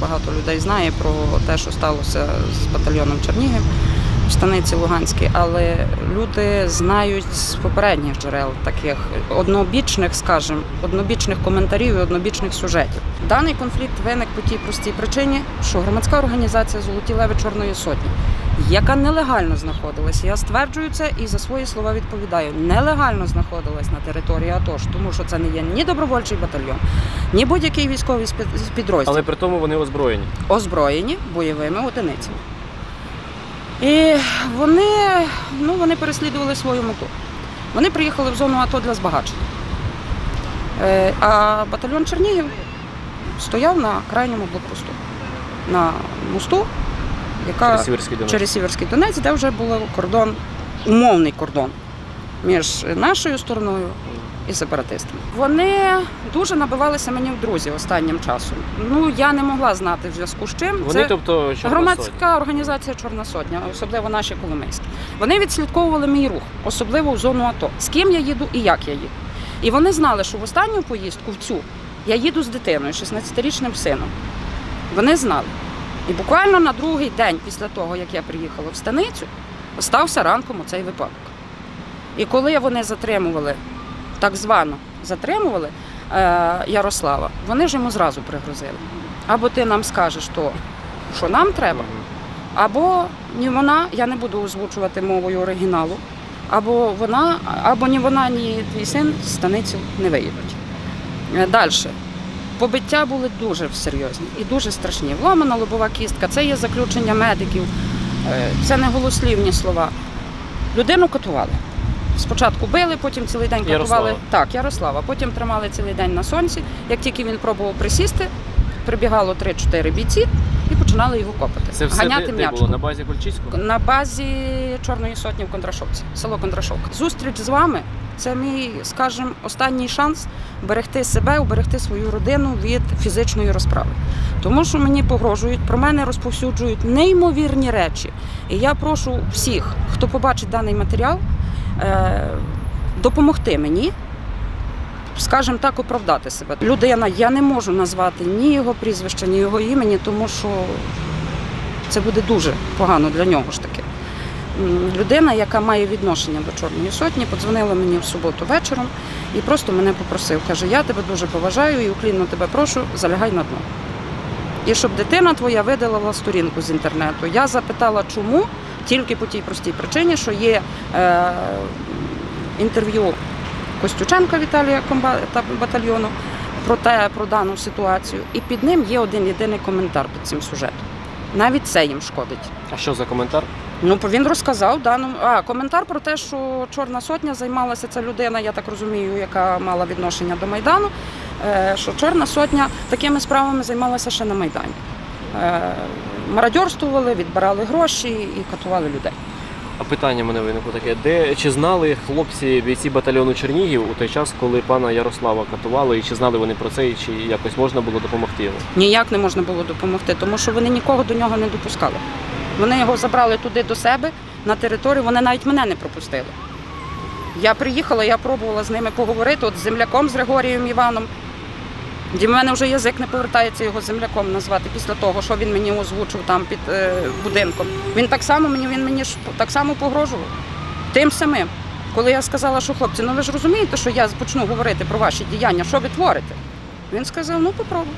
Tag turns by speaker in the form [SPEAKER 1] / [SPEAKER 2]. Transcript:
[SPEAKER 1] багато людей знає про те, що сталося з батальйоном Чернігів в станиці Луганській, але люди знають з попередніх джерел таких однобічних, скажімо, однобічних коментарів і однобічних сюжетів. Даний конфлікт виник по тій простій причині, що громадська організація Золоті леви Чорної Сотні, яка нелегально знаходилась, я стверджую це і за свої слова відповідаю, нелегально знаходилась на території АТОШ, тому що це не є ні добровольчий батальйон, ні будь-який військовий підрозділ
[SPEAKER 2] Але при тому вони озброєні.
[SPEAKER 1] озброєні бойовими одиницями. І вони, ну, вони переслідували свою мету. Вони приїхали в зону АТО для збагачення. Е, А батальйон Чернігів стояв на крайньому блокпосту, на мосту, яка
[SPEAKER 2] Через Сіверський Донець.
[SPEAKER 1] через Сіверський Донець, де вже був кордон, умовний кордон між нашою стороною і сепаратистами. Вони дуже набивалися мені в друзі останнім часом. Ну я не могла знати в зв'язку з чим.
[SPEAKER 2] Вони,
[SPEAKER 1] Це
[SPEAKER 2] тобто,
[SPEAKER 1] громадська
[SPEAKER 2] Сотня.
[SPEAKER 1] організація Чорна Сотня, особливо наші коломийські. Вони відслідковували мій рух, особливо в зону АТО. З ким я їду і як я їду. І вони знали, що в останню поїздку в цю я їду з дитиною, 16-річним сином. Вони знали. І буквально на другий день після того, як я приїхала в станицю, стався ранком оцей випадок. І коли вони затримували, так звано затримували е, Ярослава, вони ж йому зразу пригрозили. Або ти нам скажеш то, що нам треба, або ні вона, я не буду озвучувати мовою оригіналу, або вона, або ні вона, ні твій син з станицю не виїдуть. Далі. Побиття були дуже серйозні і дуже страшні. Вломана лобова кістка, це є заключення медиків, е, це не голослівні слова. Людину катували. Спочатку били, потім цілий день катували.
[SPEAKER 2] Ярослава.
[SPEAKER 1] Так, Ярослава. Потім тримали цілий день на сонці. Як тільки він пробував присісти, прибігало 3-4 бійці і починали його копати.
[SPEAKER 2] Це все
[SPEAKER 1] ганяти
[SPEAKER 2] де, де було? На базі Кульчицького?
[SPEAKER 1] На базі Чорної сотні в Кондрашовці, село Кондрашовка. Зустріч з вами це мій, скажімо, останній шанс берегти себе, уберегти свою родину від фізичної розправи. Тому що мені погрожують, про мене розповсюджують неймовірні речі. І я прошу всіх, хто побачить даний матеріал, е, допомогти мені. Скажімо так, оправдати себе. Людина, я не можу назвати ні його прізвища, ні його імені, тому що це буде дуже погано для нього ж таки. Людина, яка має відношення до Чорної сотні, подзвонила мені в суботу вечором і просто мене попросив. Каже, я тебе дуже поважаю і уклінно тебе прошу, залягай на дно. І щоб дитина твоя видалила сторінку з інтернету. Я запитала, чому, тільки по тій простій причині, що є е, інтерв'ю Костюченка Віталія батальйону про те, про дану ситуацію. І під ним є один єдиний коментар під цим сюжетом. Навіть це їм шкодить.
[SPEAKER 2] А що за коментар?
[SPEAKER 1] Ну, він розказав дану а, коментар про те, що Чорна сотня займалася ця людина, я так розумію, яка мала відношення до Майдану. е, Що Чорна сотня такими справами займалася ще на Майдані. Е, Мародьорствували, відбирали гроші і катували людей.
[SPEAKER 2] А питання мене виникло таке: де чи знали хлопці бійці батальйону Чернігів у той час, коли пана Ярослава катували, і чи знали вони про це, і чи якось можна було допомогти?
[SPEAKER 1] Ніяк не можна було допомогти, тому що вони нікого до нього не допускали. Вони його забрали туди до себе на територію, вони навіть мене не пропустили. Я приїхала, я пробувала з ними поговорити, от з земляком з Григорієм Іваном. Ді мене вже язик не повертається його земляком назвати після того, що він мені озвучив там під е, будинком. Він так само мені, він мені ж так само погрожував. Тим самим. Коли я сказала, що хлопці, ну ви ж розумієте, що я почну говорити про ваші діяння, що ви творите? Він сказав, ну попробуй.